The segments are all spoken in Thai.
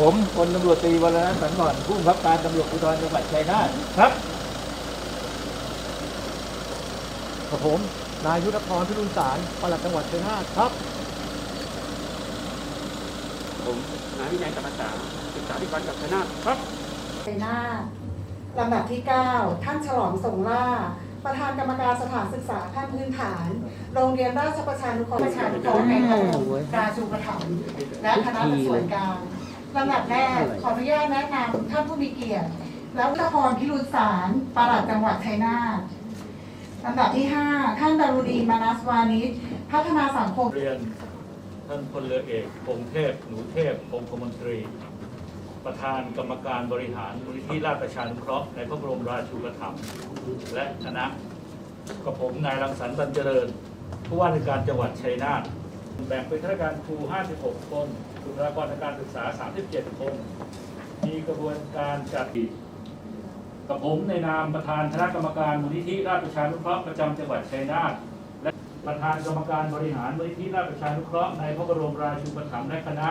ผมพลตำรวจตรีวรนันท์สันก่อนผู้บังคับการตำรวจภูธรจังหวัดชัยนาทครับกับผมนายยุทธพรพิรุณสารปลัดจังหวัดชัยนาทครับผมนายวินัยกรรมสารศึกษาธิการกับชัยนาทครับชัยนาทลำดับที่ 9 ท่านฉลองสงล่า ประธานกรรมการสถานศึกษาขั้นพื้นฐาน โรงเรียนราชประชานุเคราะห์ประชานุเคราะห์แห่งพระบรมราชูปถัมภ์และคณะส่วนกลาง ลำดับแรกขออนุญาตแนะนำท่านผู้มีเกียรติ แล้วทพรพิรุณสารปลัดจังหวัดชัยนาทลำดับที่ 5 ท่านดารุณีมานัสวานิชพัฒนาสังคม เรียนท่านพลเรือเอกพงเทพ หนูเทพพงคมนตรี ประธานกรรมการบริหารมูลนิธิราชประชานุเคราะห์ในพระบรมราชูปถัมภ์และคณะกับผมนายรังสรรค์ตันเจริญผู้ว่าราชการจังหวัดชัยนาทแบ่งเป็นข้าราชการครู 56 คน บุคลากรทางการศึกษา 37 คน มีกระบวนการจัดกับผมในนามประธานคณะกรรมการมูลนิธิราชประชานุเคราะห์ประจำจังหวัดชัยนาทประธานกรรมการบริหารมูลนิธิราชประชานุเคราะห์ในพระบรมราชูปถัมภ์และคณะ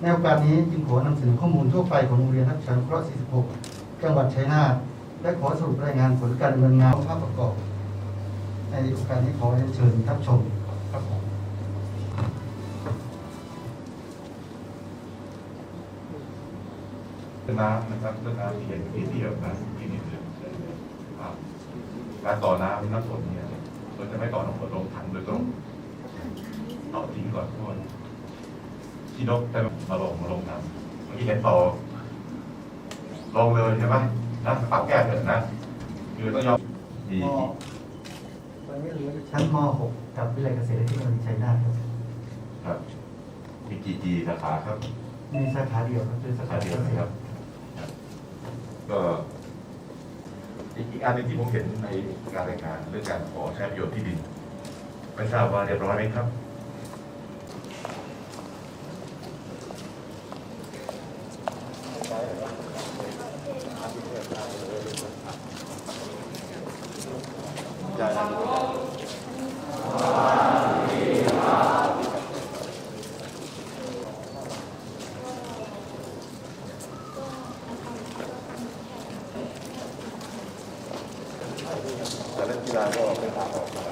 ในโอกาสนี้จึงขอนำเสนอข้อมูลทั่วไปของโรงเรียนรัชานุเคราะห์ 46 จังหวัดชัยนาทและขอสรุปรายงานผลการดำเนินงานภาพประกอบ ในโอกาสนี้ขอเชิญรับชม เรื่องน้ำนะครับเรื่องน้ำที่เห็นที่เทียบนะที่นี่คืออ่าการต่อน้ำน้ำฝนเนี่ยเราจะไม่ต่อน้ำฝนลงถังโดยตรงต่อทิ้งก่อนทุกคนที่นกแต่มาลงมาลงน้ำเมื่อกี้เห็นต่อลงเลยใช่ไหมนะปรับแก้เถอะนะคือต้องยอมดีมตอนนี้เหลือชั้นม .6 กับวิทยาลัยเกษตรและเทคโนโลยีชัยนาทครับครับมีกี่กี่สาขาครับ มีสาขาเดียวครับคือสาสาขาเดียวครับ ก็อีกอันหนึงที่ผมเห็นในการรายงานเรื่องการขอใช้ประโยชน์ที่ดินไม่ทราบว่าเรียบร้อยไหมครับแต่เล่นกีฬาก็เป็นทางออกมา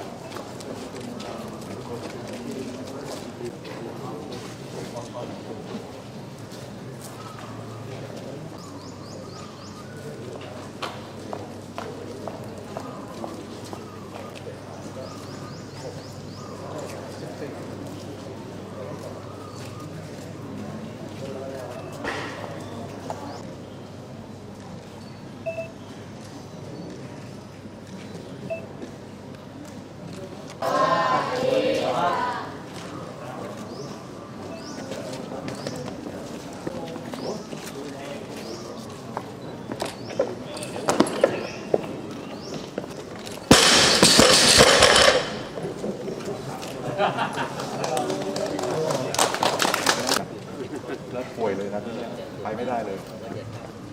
แล้วป่วยเลยนะที่เนี่ยไปไม่ได้เลย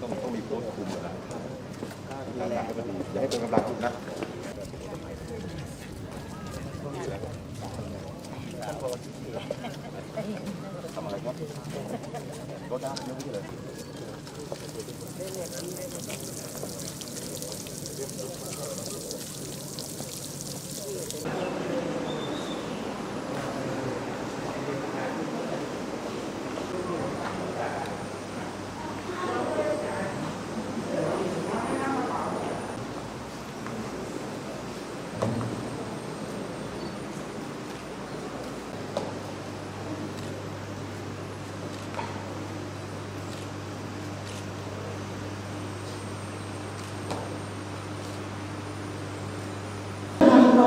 ต้องต้องมีโค้ชคุมนะกำลังก็ดีอย่าให้เป็นกำลังคุมนะทำอะไรครับรถน้ำเยอะไม่ใช่เลย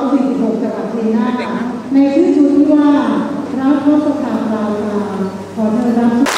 146จังหวัดชัยนาทในชื่อชุดที่ว่าพระทศกัณฐ์ราชาขอเชิญรับ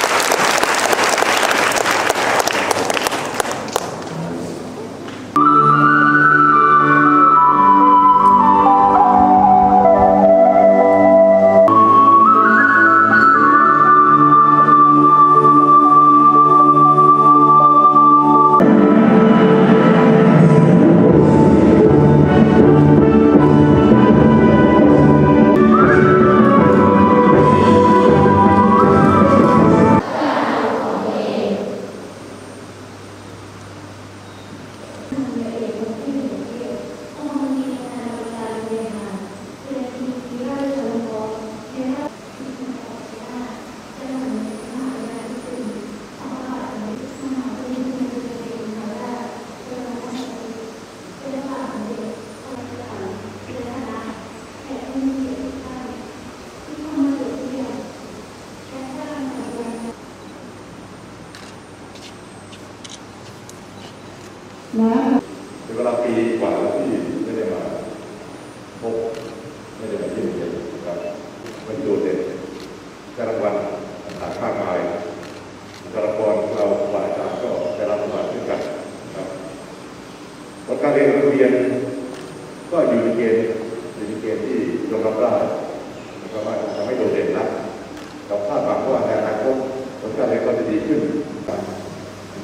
นะเป็นเวลาปีกว่าที่ไม่ได้มาพบไม่ได้มาเยี่ยมเยียนนะครับมันโดดเด่นไารางวัลต่างๆมากมายสารพรเราครูอาจารก็จะรับรางวัลช่นกันครับผลการเรียนโรงเรียนก็อยู่ในเกณฑ์อยู่ในเกณฑ์ที่ยอมรับได้นะครับว่าจะไม่โดดเด่นนะเราคาดหวังว่าในอนาคตผลการเรียนก็จะดีขึ้น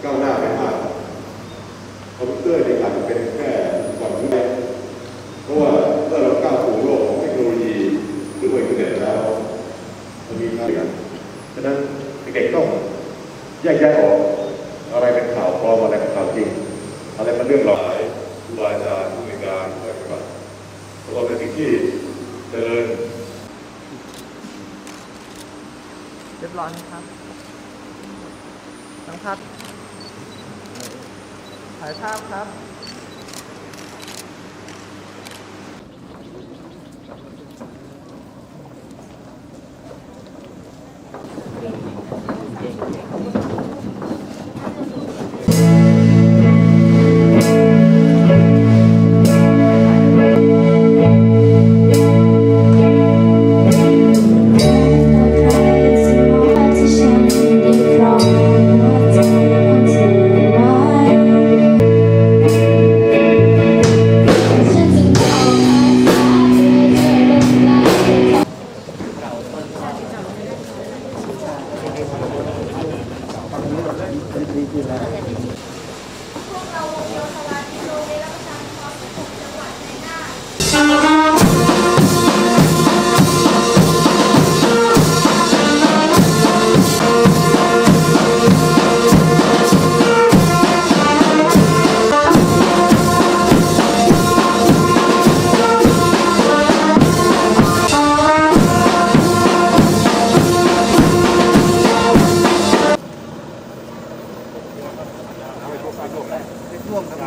ก้าวหน้าไปมาก คอมพิวเตอร์เนี่ยอาจจะเป็นแค่ก่อนรู้เพราะว่าเมื่อเราก้าวสู่โลกของเทคโนโลยีหรือว่าอินเทอร์เน็ตแล้วมันมีค่ากันฉะนั้นเด็กๆต้องแยกแยะออกอะไรเป็นข่าวปลอมอะไรเป็นข่าวจริงอะไรเป็นเรื่องหลอกครูบาอาจารย์ผู้ในวยการอะไรต่างๆเพราะว่าเป็นสิ่งที่เจริญเรียบร้อยไหมครับทั้งพัด ถ่ายภาพครับ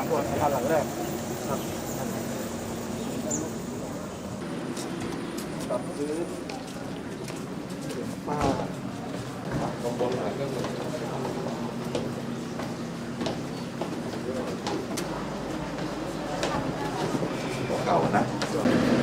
ร่วมกับคนหลังแรกครับกับพื้นป้าเก่านะ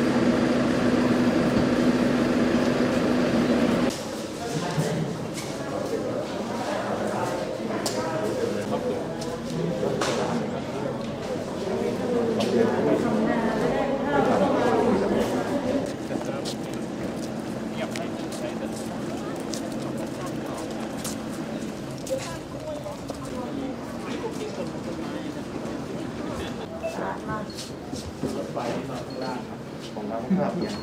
ของน้ำข้าวเนี่ย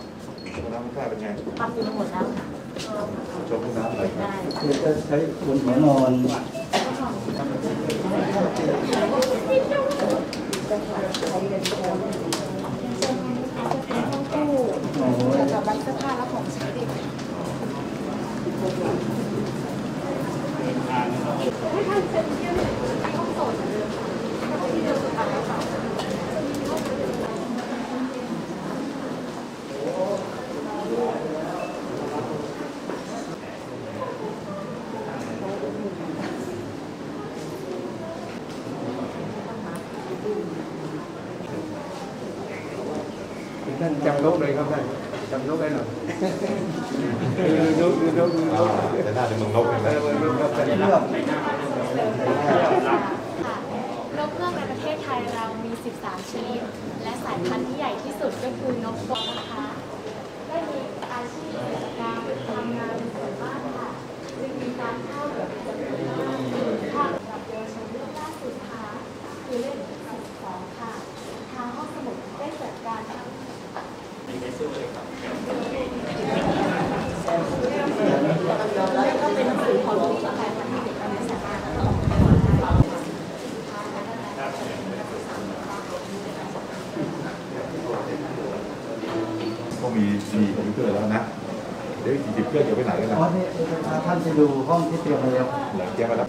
ของน้ำข้าวเป็นไงปรับปรุงหมดแล้วชมน้ำอะไรได้คือจะใช้บนหัวนอนกับบัตรเสื้อผ้าและของใช้เด็กท่านจำนกเลยครับท่านจำนกได้หน่อยดูนกดูนกดูนกแต่น่าจะเมืองนกเลยนะเออดูนกแต่เลืเลืออกกค่ะนกเงือกในประเทศไทยเรามี 13 ชนิด และสายพันธุ์ที่ใหญ่ที่สุดก็คือนกฟกนะคะ ได้มีอาชีพเกษตรกรรมทำงานในสวนบ้านค่ะจึงมีการเข้าเหลือเป็นจำนวนมากค่ะกับเยาวชนเรื่องล่าสุดค่ะคือเรื่อง12ค่ะ ทางห้องสมุดได้จัดการทั้ง ก็เป็นหนังสือความรู้สำคัญที่เด็กไม่สามารถจะต้อง ก็ มีมีคอมพิวเตอร์แล้วนะ เดี๋ยวอีกสี่สิบเครื่องจะไปไหนกันนะอ๋อนี่ท่านไปดูห้องที่เตรียมมาแล้วหลังแจ้งมาแล้ว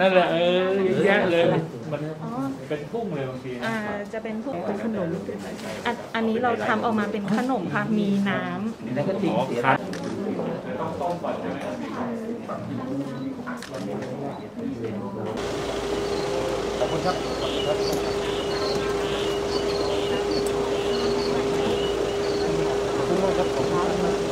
นั่นแหละเออเยอะแยะเลย มันเป็นพุ่งเลยบางทีอ่าจะเป็นพวกเป็นขนมอันอันนี้เราทำออกมาเป็นขนมค่ะ มีน้ำ แล้วก็ทิ้งเสีย คัดต้องต้มก่อนใช่ไหม คุณครับขอบคุณครับขอบคุณมากครับขอบคุณ